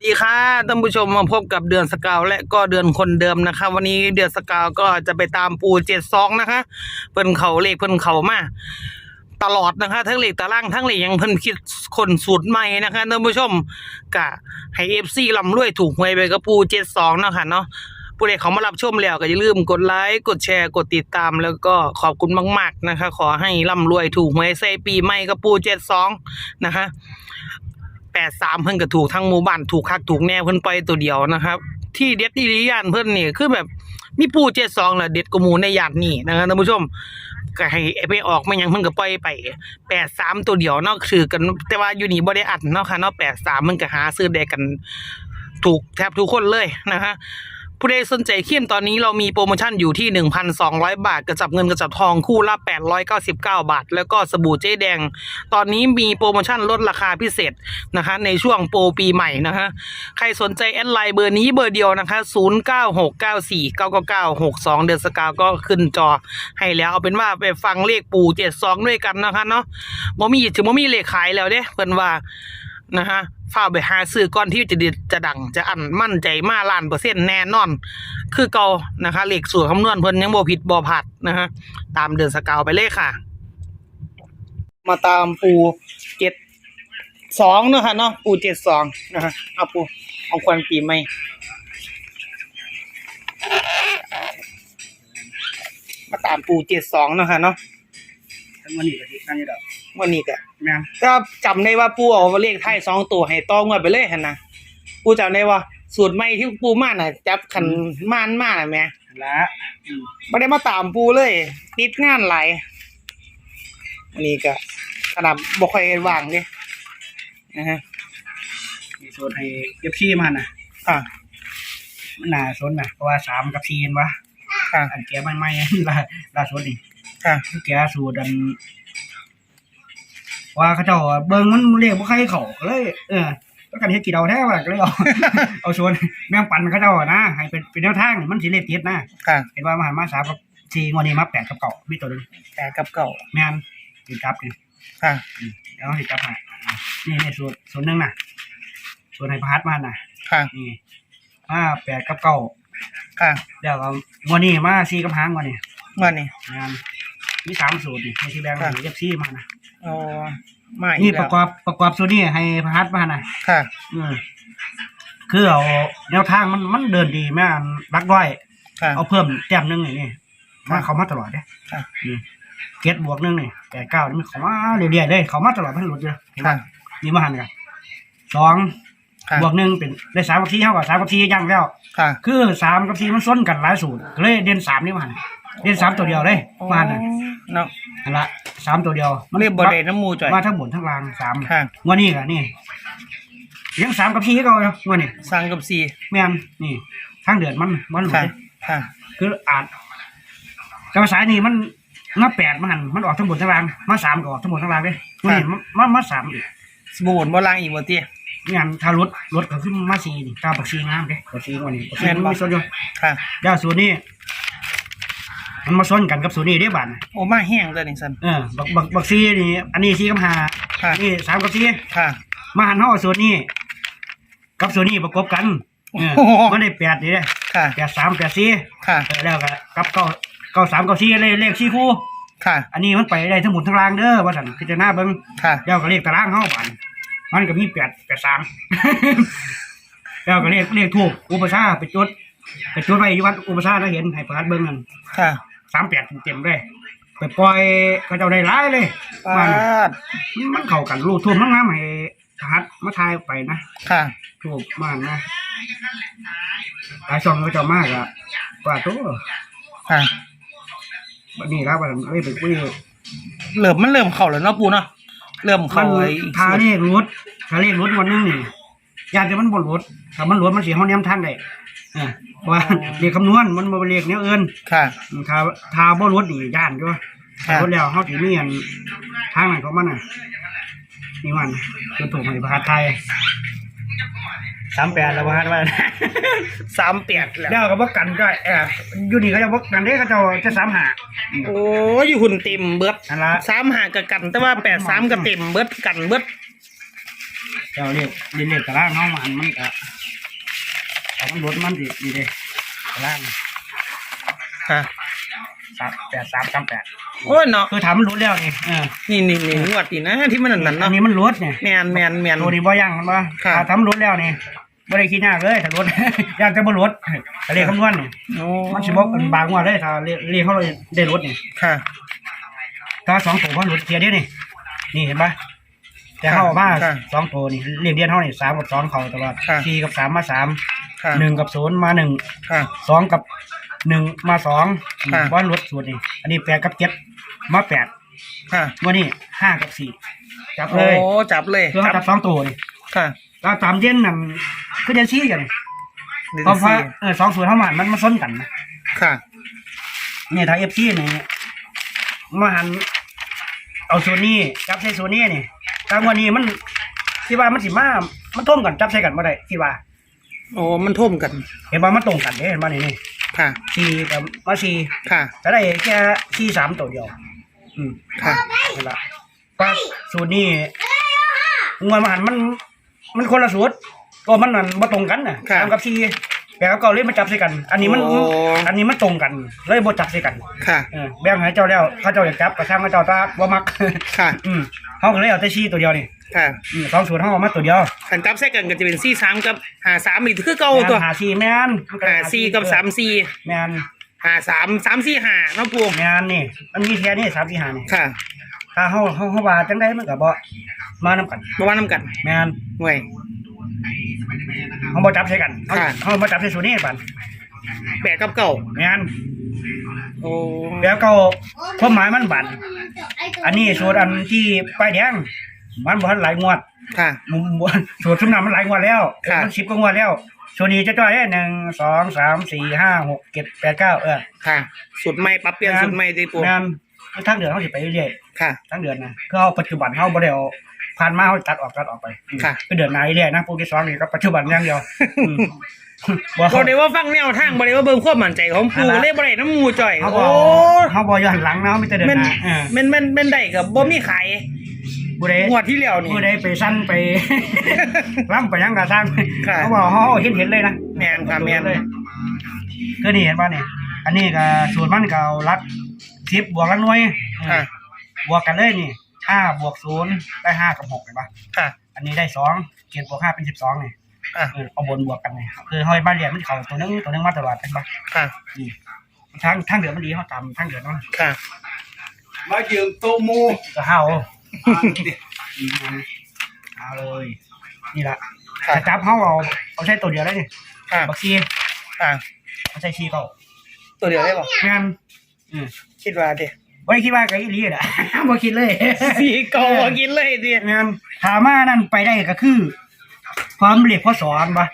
สวัสดีค่ะท่านผู้ชมมาพบกับเดือนสกาวและก็เดือนคนเดิมนะคะ วันนี้เดือนสกาวก็จะไปตามปูเจ็ดซองนะคะ เพิ่นเขาเลขเพิ่นเขามาตลอดนะคะ ทั้งเลขตารางทั้งเลขยังเพิ่นคิดคนสูตรใหม่นะคะท่านผู้ชมกะให้เอฟซีลำรวยถูกหวยไปกับปูเจ็ดสองนาะคะเนาะผู้ใดเขามารับชมแล้วก็อย่าลืมกดไลค์กดแชร์กดติดตามแล้วก็ขอบคุณมาก ๆนะคะ ขอให้ร่ำรวยถูกหวยใส่ปีใหม่กับปูเจ็ดสองนะคะ แปดสามเพิ่นก็ถูกทั้งหมู่บ้านถูกคักถูกแน่เพิ่นปล่อยตัวเดียวนะครับ ที่เด็ดที่ดีย่านเพิ่นนี่คือแบบมีปูเจ็ดสองแหละเด็ดกว่าหมูในย่านนี่นะครับท่านผู้ชมก็ให้ไปออกไม่ยังเพิ่นก็ปล่อยไปแปดสามตัวเดียวเนาะคือกัน แต่ว่าอยู่นี่บ่ได้อัดเนาะค่ะเนาะแปดสามมันก็หาซื้อได้กัน ถูกแทบทุกคนเลยนะฮะ ผู้ใดสนใจเขียนตอนนี้เรามีโปรโมชั่นอยู่ที่ 1,200 บาท กระจับเงินกระจับทองคู่ละ 899 บาท แล้วก็สบู่เจ๊แดง ตอนนี้มีโปรโมชั่นลดราคาพิเศษนะคะในช่วงโปรปีใหม่นะคะใครสนใจแอดไลน์เบอร์นี้เบอร์เดียวนะคะ 0969499962 เดือนสกาวก็ขึ้นจอให้แล้วเอาเป็นว่าไปฟังเลขปู่72 ด้วยกันนะคะเนาะบ่มีถึงบ่มีเลขขายแล้วเด้เพิ่นว่า นะฮะฝ้าไปหาซื้อก่อนที่จะดจะดังจะอันมั่นใจมาล้านเปอร์เซ็นต์แน่นอน คือเก่านะคะเลขสูตรคำนวณเพิ่นยังบ่ผิดบ่พลาดนะฮะตามเดินสกาวไปเลยค่ะ มาตามปูเจ็ดสองเนะค่ะเนาะปูเจ็ดสองนะฮะเอาปูเอาควันปีใหม่มาตามปูเจ็ดสองเนะค่ะเนาะทั้งวันนี้ก็ที่นั่นนี่ดอก วันนี้ก็แม่นก็จำได้ว่าปูเอาเลขไทายสองตัวให้ต้องงวดไปเลยหันนะปูจำได้ว่าสูตรใหม่ที่ปูมาน่ะ จับขันม่านมาน่ะแหม่ละอืมไม่ได้มาตามปูเลย ติดงานหลายอันนี้ก็ขนาดบ่ค่อยว่างเด้นะฮะมีโซนให้เก็บซี่มาน่ะค่ะมันน่าสนน่ะเพราะว่าสามกับสี่เห็นปะค่ะอันแกใหม่ๆ ล่าล่าสุดนี่ค่ะ คือแกสูตรอัน ว่าเขาเจ้าว่าเบิ่งมันเรียกบ่ใครเข้าก็เลย เออแล้วกันเฮ็ดกี่เดาแท้ว่าก็เลยเอา เอาชวนแม่งปันเขาเจ้าอะนะให้เป็นเป็นแนวทางมันสิเลขติดนะค่ะเห็นว่ามาหามาสามกับสี่งวดนี้มาแปดกับเก่ามีตัวหนึงแต่กับเก่าแม่นติดจับนี่ค่ะแล้วติดจับให้อะนี่นี่สูตรสูตรหนึงน่ะสูตรให้พาร์ทมาน่ะค่ะนี่มาแปดกับเก้าค่ะเดี๋ยวก็งวดนี้มาสี่กับหางงวดนี้วันนี้งานมีสามสูตรนี่ให้ที่แบงค์ครับเอฟซีมานะ อ๋อมาอีนี่กปแล้วระกอบประกอบสูตรนี้ให้พหัสมานะค่ะ อืมคือเอาแนวทางมันมันเดินดีแม่นรักร้อย ค่ะ เอาเพิ่มแต้มหนึงนี่นี่ครัมาบเขามาตลอดเด้ค่ะนี่เก็ตบวกหนึงนี่แปดเก้านี่มันเขามาเรื่อยๆเลยเขามาตลอดพันหลุดเลยเห็นไหมค่ะ นี่มาหันกันสองค่ะ บวกหนึ่งเป็นได้สามกับสี่เท่ากับสามกับสี่ยังแล้ว ค่ะ คือสามกับสี่มันซ้นกันหลายสูตรก็เลยเด่นสามนี่มาหัน เด่นสามตัวเดียวเลยมาหันน่ะเนาะนั่นละสามตัวเดียวเรียบบ่ได้น้ำมูจ่อยมาทั้งบนทั้งล่างสามค่ะงวันนี้กะนี่เลี้ยงสามกับสี่ก็เอางวันนี้สร้างกับสี่แม่นนี่ทั้งเดือนมันมันหลุดค่ะเลยค่ะคืออาจกระสายนี่มันมาแปดมาหันมันออกทั้งบนทั้งล่างมาสามก็ออกทั้งบนทั้งล่างเลยงวันนี้มันมามาสามอีกสบู่บ่ล้างอีกบ่เตี้ยนี่อันถ้ารถรถก็ขึ้นมาสี่นี่ตามปักซีงามเด้ปักซีงวันนี้ปักซีแม่นมันบ่มีส่วนอยู่ค่ะเดี๋ยวสูตรนี้ มันมาซ้นกันกับสูตรนี้ได้บ้านโอ้มาแห้งตัวนี้สันเออบักบักบักซีนี่อันนี้ซีกับหาค่ะนี่สามกับซีค่ะ มาหันห่อสูตรนี้กับสูตรนี้ประกบกันเออโอ้โห มันได้แปดนี่เด้ค่ะ แปดสามแปดสี่ค่ะ เออแล้วก็กับเก้าเก้าสามเก้าสี่เลขเลขสี่คู่ ค่ะ อันนี้มันไปได้ทั้งหมดทั้งรางเด้อว่าสันพิจารณาเบิ่งค่ะ แล้วก็เลขตารางเฮาบันมันก็มีแปดแปดสาม แล้วก็เลขเลขถูกอุปชาไปจดไปจดไว้อยู่วัดอุปชาได้เห็นให้ประหัดเบิ่งนั่น ค่ะ สามแปดเต็มๆเลยไปปล่อยก็เจ้าได้ร้ายเลยปามันดมันเข้ากันรูปทุ่มน้ำน้ำให้ประหัดมาทายไปนะค่ะถูกมากนะหลายช่องก็เจะมากอะกว่าตัวค่ะ บัดนี้ครับวันนี้ไปคุยเริ่มมันเริ่มเข้าแล้วเนาะปูเนาะ เริ่มมัเข้านไอ้อีกทาส่วนเลขรถทาเลขรถวันหนึงนี่ยานแต่มันบนรถถ้ามันรถมันเสียห้องแนมทางได้ อ่าเพราะว่าเรียกคำนวณมันบ่เรียกแนวอื่นค่ะ ทาทาบ่รถนี่ย่านด้วยครับรถแล้วเฮาสิมีอันทางนั้นของมันน่ะนี่มันคือถูกให้ประหารไทย38แล้วประหารว่าสามแปดแล้วแล้วก็บ่กันก็เอออยู่นี่เขาจะบ่กันเด้เขาเจะจะสามหา โอ้ยอยู่หุ่นเต็มเบิดนั่นละ สามหากับกัน แต่ว่าแปดสามกับเต็มเบิดกันเบิดเราเรียกเรียนเรียกตารางเฮามันมันก็ เอามันลดมันสิดีเด้ตารางค่ะ สามแปดสามสามแปดโอ้ยเนาะ คือถามมันลดแล้วนี่เออนี่นี่นี่งวดนี่นะที่มันนั่นนั่นอัเนาะนนี้มันลดเนี่ยแมนแมนแมน ตัวนี้บ่ยังมันบ่ครับ ถ้าทำลดแล้วนี่บ่ได้คิดยากเลยถ้าลด ยากจะบ่ลดแต่เลขคำนวณนี่โอ้มันสิบ่บางว่าเลยถ้าเลขเลขเขาได้ลดนี่ค่ะ ถ้าสองตัวเขาลดเทียเดียวนี่นี่เห็นปะแต่เขาเอามาค่ะสองตัวนี่เลขเดียนเขานี่สามกับสองเขาตลอดค่ะสี่กับสามมาสาม ค่ะหนึ่งกับศูนย์มาหนึ่งค่ะสองกับหนึ่งมาสองค่ะว่าลดสูตรนี่อันนี้แปดกับเจ็ดมาแปดค่ะวันนี้ห้ากับสี่จับเลโอ้ยจับเลยคือเขาจับสองตัวนี่ค่ะเราตามเด่นนั่นคือเด่นชี้กันเดือนเพราะว่าสี่เออสองส่วนเท่ามันมันมาซ้นกันนะ ค่ะนี่ถ้าเอฟซีนี่มาหันเอาส่วนนี้จับใส่ส่วนนี้นี่แต่วันนี้มันที่ว่ามันสิมามันท่วมกันจับใส่กันบ่ได้ที่ว่า โอ้มันท่วมกัน เห็นว่ามันตรงกันเด้เห็นว่านี่นี่ค่ะ สี่กับมาสี่ค่ะจะได้แค่สี่สามตัวเดียว อืมค่ะนั่นละก็สูตรนี้งวดมาหันมัน มันคนละสูตรก็มันนั่นมาตรงกันน่ะครับสามกับสี่แปลว่าเกาเลยมาจับใส่กัน อันนี้มัน โอ้อันนี้มันตรงกัน เลยบ่จับใส่กันค่ะ เออแบ่งให้เจ้าแล้วเขาเจ้าอยากจับกระช่างเขาเจ้าตาบ่มัก ค่ะ อืมเขาก็เลยเอาแต่ชี้ตัวเดียวนี่ ค่ะอืมสองสูตรเขาเอามาตัวเดียวขันจับใส่กันก็จะเป็นสี่สามกับหาสามอีกคือเก่าตัวหาสี่แม่นหาสี่กับสามสี่แม่นหาสามสามสี่หาเนาะปูแม่นนี่ มันมีแค่นี้สามสี่หานี่ค่ะถ้าเขาเขาเขาว่าจังไดมันก็บ่มานํกันมาว่าน้ำกันแม่นห่วยเขาบ่จับใส่กันเขาค่ะเขาบ่จับใส่สูตรนี้ปันแปดกับเก่าแม่นโอ้แล้วก็ความหมายมันบันอันนี้สูตรอันที่ป้ายแดง มันบ่ทันหลายงวดค่ะมุมบนสูตรชุมน้ำมันหลายงวดแล้วค่ะ มันสิบกว่างวดแล้วส่วนนี้จะจ้อยได้หนึ่งสองสามสี่ห้าหกเจ็ดแปดเก้าเออค่ะ สุดใหม่ปรับเปลี่ยนสุดใหม่ดิปูงานทั้งเดือนเขาสิไปเรื่อยค่ะ ๆทั้งเดือนนะคือเอาปัจจุบันเขาบ่ได้เอาผ่านมาเขาตัดออกตัดออกไปค่ะ ก็เดือนหน้าเรื่อยๆนะพวกที่สองนี่ก็ปัจจุบันอย่างเดียวอืมบ่บเขาอกได้ว่าฟังแนวทางบอกได้ว่าเบิ่งความมั่นใจของปูอะไร เล่บ่ได้น้ำมูจ่อยเขาบโอ้อกเขาบอกย้อนหลังนะเขาไม่แต่เดือนแม่นหน้าเออแม่นแม่นแม่นได้กับบ่มีขาย บุได้งวดที่แล้วนี่บุได้ไปสั้นไป ร่ำไปยังกระซังค่ะเขาบอกเขาเห็นเห็นเลยนะแม่นค่ะแม่นเลยก็นี่เห็นป่ะเนี่ยอันนี้ก็สูตรมันก็เอารักสิบบวกรักหน่วยค่ะ บวกกันเลยนี่ห้าบวกศูนย์ได้ห้ากับหกเห็นป่ะค่ะ อันนี้ได้สองเจ็ดบวกห้าเป็นสิบสองเนี่ยอะ เออเอาบนบวกกันเนี่ยคือห้อยบ้านเรียนมันเขาตัวนึงตัวนึงมาตลอดเป็นป่ะค่ะอืมทางทางเดือนมันดีเขาตามทางเดือนนั่นค่ะ มายืมโต๊ะหมูก็ห้าเอาอืม เอาเลยนี่ละค่ะแต่จับเขาเอาเอาใช้ตัวเดียวได้นี่ค่ะบักซีค่ะเอาใช้ชีเขาตัวเดียวได้ป่ะแม่นอืมคิดว่าดิบ่ได้คิดว่าไกอีหลีน่ะบ่คิดเลยสีเก่าบ่กินเลยดิแม่นถามมานั่นไปได้ก็คือ ความเรียกพศอันบ่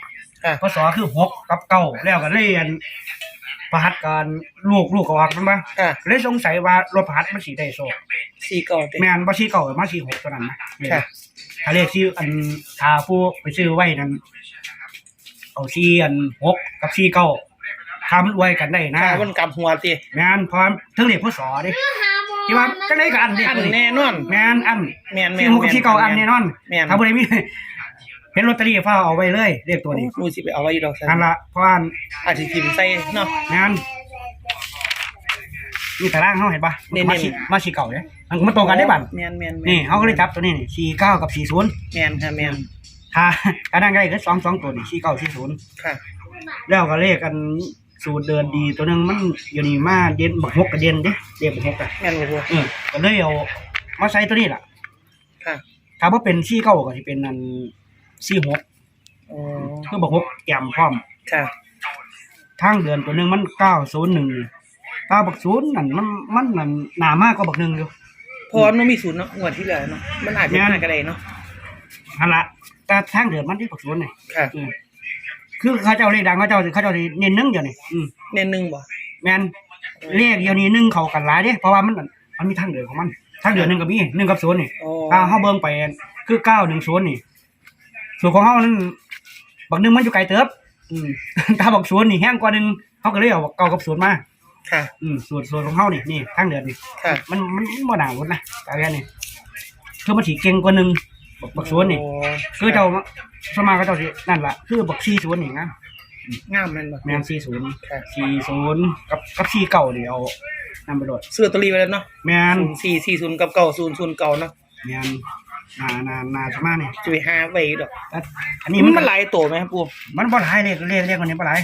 ค่ะพศคือหกกับเก้าแล้วก็เลยอัน ประหัตการลูกลูกก็ออกมันบ่ค่ะเลยสงสัยว่ารถประหัตมันสิได้โซสีเก่าดิแม่นบ่สิเก้ามาสิหกตัวนั้นนะค่ะ ถ้าเลขชื่ออันถ้าผู้ไปซื้อไว้นั้นเอาซีอันหกกับซีเก้าทำมันอวยกันได้นะค่ะมันกลับหัวสิแม่นพร้อมทั้งเลขพศดิที่ว่าจังได๋ก็อันเด็กอันตัวนี้แน่นอน แม่นอันแม่นแม่ที่นหกกับที่เก่าอันแน่นอนแม่นถ้าบ่ได้มี เห็นลอตเตอรี่ฟ้าเอาไว้เลยเลขตัวนี้มูสิไปเอาไว้อยู่ดอกนั่นละเพราะว่าอาจสิทิมใส่เนาะงานนี่ตารางเฮาเห็นปะนี่มาชิมาชิเก่าเนี่ยมันก็มาตรงกันได้บัดแม่นแม่นแม่นี่เขาก็เลยจับตัวนี้นี่สี่เก้ากับสี่ศูนย์แม่นค่ะแม่นถ้าอันนั้นก็ได้คือสองสองตัวนี่สี่เก้าสี่ศูนย์ค่ะ แล้วก็เลขกันสูตรเดินดีตัวหนึงมันอยู่นี่มาเด่นบักฮกกับเด่นเด้เด่นบักฮกอะแม่นบ่ปูเออก็เลยเอามาใส่ตัวนี้ล่ะค่ะถ้าว่าเป็นสี่เก้าก็จะเป็นนัน สี่หกอ๋อคือบักฮกแจ่มพร้อมค่ะ ทางเดือนตัวหนึ่งมันเก้าศูนย์หนึ่งถ้าบักศูนย์นั่นมันมันนั่นหนามากกว่าบักหนึ่งอยู่เพราะว่ามันมีศูนย์เนาะงวดที่แล้วเนาะมันอาจจะแม่นมาก็ได้เนาะฮันละแต่ทางเดือนมันที่บักศูนย์นี่ค่ะ อืมคือเขาเจ้าเลขดังเขาเจ้าเขาเจ้าสิเน้นหนึ่งเดียวนี่อืมเน้นหนึงบ่แมนเลขเดียวนี้หนึ่งเขากันหลายเด้เพราะว่ามันมันมีทางเดือนของมันทางเดือนหนึ่งกับมีหนึ่งกับศูนย์นี่โอ้ถ้าเขาเบิ่งไปคือเก้าหนึ่งศูนย์นี่ ส่วนของเขานั้นบักหนึ่งมันอยู่ไกลเติบอืม ถ้าบักศูนย์นี่แห้งกว่าหนึ่งเขาก็เลยเอาเก้ากับศูนย์มา ค่ะ อืมส่วนส่วนของเขานี่นี่ทางเดือนนี่ค่ะมันมันมันบ่หนาวุนนะตาแค่นี้คือมันถีเก่งกว่าหนึ่งบักบักสวนนี่คือเจ้าสวนมากก็เจ้าสินั่นล่ะคือบักซีสวนนี่นะงามแม่นบ่แมนซีศูนย์ค่ะซีศูนย์กับกับซีเก่านี่เอานำไปโดดซื้อลอตเตอรี่ไว้แล้วเนาะแมนสี่สี่ศูนย์กับเก่าศูนย์ศูนย์เก่าเนาะแมน นานานาสมาเนี่ยจะไปหาไว้ดอกแต่อันนี้นี่มัมันนก็มันหลายตัวไหมครับปูมันบ่หลายเลขเลขเลขมันนี้บ่หลาย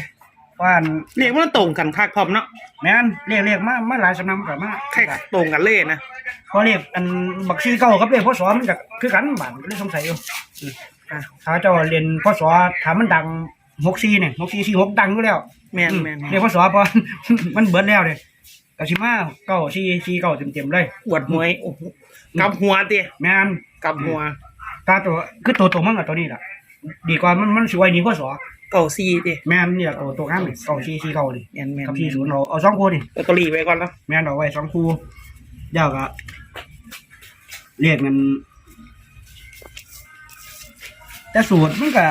เพราะว่าอันเรียกมันตรงกันคักพร้อมเนาะแมนเลขเลขมามาหลายสำนักมันก็มาแค่ตรงกันเลยนะเพราะเลขอันบักซีเก่ากับเลขพศมันก็คือกันบาดก็เลยสงสัยอยู่อะถ้าเจ้าเรียนพศถ้ามันดัง64เนี่ย64 46ดังอยู่แล้ว แม่นแม่นเรียกพศพอ มันเบิดแล้วเนี่ยก็สิมาเก้าสี่สี่เก้าเต็มๆเลยปวดหวยโอ้โหกลับหัวติแม่น กลับหัวตาตัวคือตัวตัวมันกับตัวนี้ล่ะดีกว่ามันมันสวยนี่พศเก่าซีติแม่นนี่ล่ะตัวตัวงามนี่เก้าสี่สี่เก้านี่แม่นแม่นกับสี่ศูนย์เอาเอาสองคู่นี่ลอตเตอรี่ไว้ก่อนเนาะแม่นเอาไว้สองคู่เดี๋ยวก็เรียกมันแต่สูตรมันก็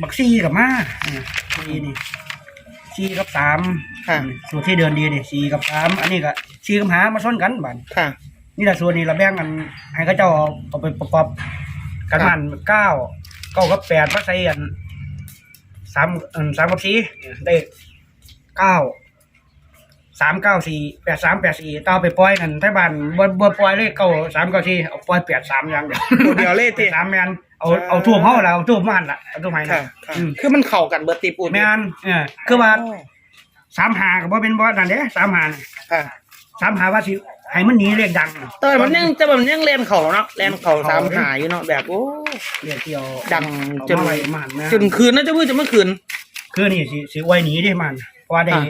บักซี่กับมาอ่าซี่นี่ซี่กับสามค่ะสูตรที่เดินดีนี่สี่กับสามอันนี้ก็สี่กับหามาซ้อนกันบัดค่ะ นี่แหละส่วนนี้เราแบ่งกันให้เขาเจ้าเอาเอาไปประกอบกันมันเก้าเก้ากับแปดมาใส่กันสามอันสามกับสี่ได้เก้าสามเก้าสี่แปดสามแปดสี่ต่อาไปปล่อยกันไทบ้านบ่บ่ปล่อยเลยเก้าสามเก้าสี่เอาปล่อยแปดสามอย่างเดียวตัวเดียวเลยติสามแมนเอาเอาทั่วเฮาแล้วเอาทั่วมันล่ะเอาทั่วไม้ค่ะล่ะค่ะอืมคือมันเข้ากันเบิดติปูแมนเออคือว่าสามหาก็บ่เป็นบ่นั่นเด้สามหาน่ะค่ะสามหาว่าสิ ให้มันหนีเลขดังน่ะแต่มันยังจะมันยังเล่นเข่าเนาะเล่นเข่าสามหาอยู่เนาะแบบโอ้เรียกเที่ยวดังจจนนไว้มันนะ จนคืนน่าจะมือจะเมื่อคืน คือนี่สิสิไว้หนีได้มันเพราะว่าได้ อ่า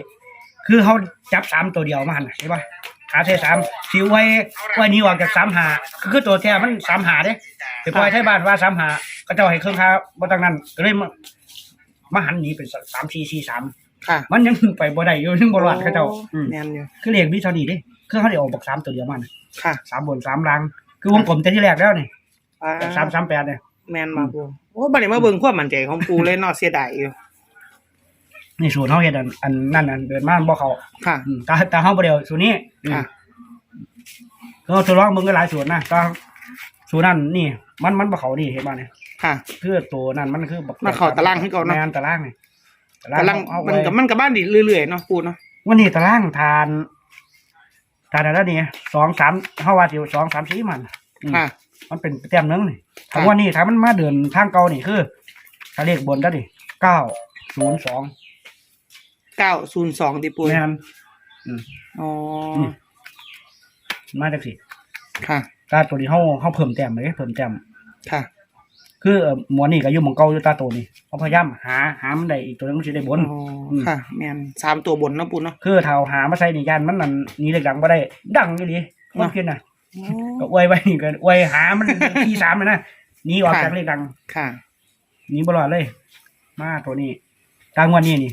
คือเขาจับสามตัวเดียวมันน่ะใช่ป่ะขาเทสามสิไว้ไว้หนีออกจากสามหาคือคือตัวแท้มันสามหาเด้ไปปล่อยไทยบ้านว่าสามหาก็เจ้าให้เครื่องค้าบ่ตั้งนั้นก็เลยมามาหันหนีเป็นสามสี่สี่สาม ค่ะมันยังไปบ่ได้อยู่ยังบ่รอดเขาเจ้าอืมแน่นอยู่คือเรียกมีเท่านี้เด้คือเขาได้ออกบอกสามตัวเดียวมันน่ะค่ะสามบนสามล่าง คือวงกลมแต่ที่แรกแล้วนี่อ่าสามสามแปดเนี่ยแมนมาปูโอ้บัดนี้มาเบิ่งความมั่นใจของปูเลยเนาะเสียดายอยู่นี่สูตรเขาเฮ็ดอันอันนั่นอันเดินมาบ่เขาค่ะ อืมแต่แต่เขาบ่ได้เอาสูตรนี้อืมค่ะ ก็ทดลองมึงก็หลายสูตรนะก็สูตรนั้นนี่ มันมันบ่เขานี่เห็นบ่เนี่ยค่ะ คือตัวนั้นมันคือบักมันเข้าตารางให้ก่อนเนอะ แม่นตารางนี่ กำลังเอามันไว้กับมันกับบ้านดิเรื่อยๆเนาะปูเนาะวันนี้ตารางทานทานอะไรนี่สองสามเฮาว่าสิสองสามสี่มัน อืม ค่ะ มันเป็นแต้มหนึงนี่ครัถ้าบ วันนี้ถ้ามันมาเดินทางเก่านี่คือถ้าเลขบนแล้วนี่เก้าศูนย์สองเก้าศูนย์สองติปูแม่น อ๋อมมาจังซี่ค่ะตาตัวนี้เฮาเฮาเพิ่มแต้มเลยเพิ่มแต้มค่ะ คือเอ่อหมวนี่ก็อยู่หมองเก่าอยู่ตาตัวนี้เขาพยายามหาหามันได้อีกตัวนึงสิได้บน อ๋อม ค่ะ แมนสามตัวบนเนาะปูเนาะ คือถ้าเอาหามาใส่นี่ยานมันนั่นหนี่เลขดังบ่ได้ ดังอีหลีมันเนาะเพี้ยนน่ะก็อวยไว้นี่ก็อวยหามัน ที่สามเลยนะหนีออกจากเลขดังค่ะ หนีบ่รอดเลย มาตัวนี้ตางวันนี้นี่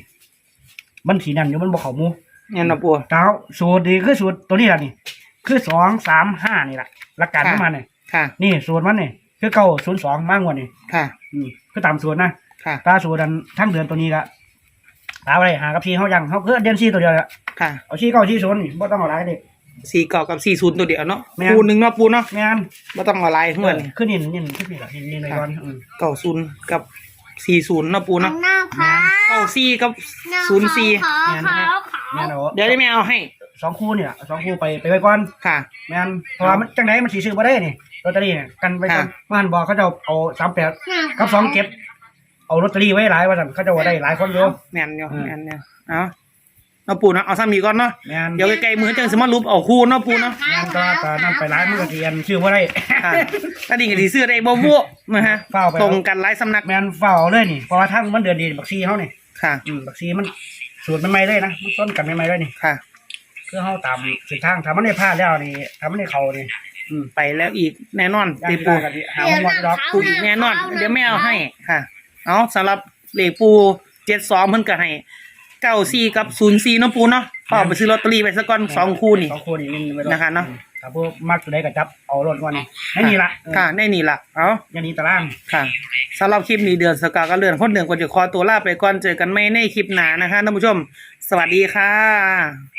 มันสีนั่นอยู่มันบ่เข้าหมู่แม่นเนาะปูตาสูตรดีคือสูตรตัวนี้ล่ะนี่ คือสองสามห้านี่ล่ะหลักการของมันนี่ค่ะ นี่สูตรมันนี่ คือเก้าศูนย์สองมากกว่านี่ค่ะ อืมคือตามสูตรนะค่ะ ตาสูดันทั้งเดือนตัวนี้ละตาอะไรหากับชีเขายังเขาเพื่อเดือนชีตัวเดียวละค่ะ เอาชีเก้าชีศูนย์นี่บ่ต้องเอาหลายเด็ก สี่เก้ากับสี่ศูนย์ตัวเดียวเนาะแม่น ปูหนึ่งเนาะปูเนาะแม่นไม่ต้องเอาลายเพื่อนขึ้นนินนินขึ้นนี่ละนินนินในก่อนอืมเก้าศูนย์กับสี่ศูนย์เนาะปูเนาะหน้าขาเก้าสี่กับศูนย์สี่ขาขาขาแม่นเอาเดี๋ยวได้ไม่เอาให้สองคู่เนี่ยสองคู่ไปไปไว้ก่อนค่ะ แม่นเพราะว่ามันจังไหนมันสีซื้อบ่ได้นี่ ลอตเตอรี่เนี่ยกันไว้ก่อนค่ะมันบอกเขาจะเอาสามแปดกับสองเก็บ เอาลอตเตอรี่ไว้หลายว่าสั่นเขาจะว่าได้หลายคนอยู่แมนอยู่อืมแมนอยู่เอาเนาะปูเนาะเอาซ้ำอีกก่อนเนาะแม่นเดี๋ยวใกล้ๆมือจังสมารุปเอาคู่เนาะปูเนาะแม่นก็ตอนนั้นไปหลายมือก็เทียนชื่อว่าได้ค่ะถ้าดีกับสีเสื้อได้บ่บ่นะฮะเฝ้าไปตรงกันหลายสำนักแม่นเฝ้าเอาเลยนี่เพราะว่าทั้งมันเดือนดีบักซีเขานี่ค่ะอืมบักซีมันสูตรใหม่ๆเลยนะมันต้นกันใหม่ๆเลยนี่ค่ะคือเขาตามสิทางถ้ามันได้พลาดแล้วนี่ถ้ามันได้เขานี่ อืมไปแล้วอีกแน่นอนย่างตีที่ปูได้กันหาวันวันดอกปูอีกแน่นอน เดี๋ยวไม่เอาให้ค่ะ เอาสำหรับเหล็กปูเจ็ดสองเพิ่นก็ให้เก้าสี่กับศูนย์สี่เนาะปูเนาะก็เอาไปซื้อลอตเตอรี่ไปสักก้อนสองคู่นี่สองคู่นี่นี่ไว้ดอกนะคะเนาะอืมถ้าพวกมักตัวใดก็จับเอารถวันนี้ไม่มีละค่ะได้นี่ล่ะเอาอย่างนี้ตารางค่ะสำหรับคลิปนี้เดือนสกาวก็เลื่อนคนเดือนก็จะขอตัวลาไปก่อนเจอกันไม่ในคลิปหน้านะคะท่านผู้ชม สวัสดีค่ะ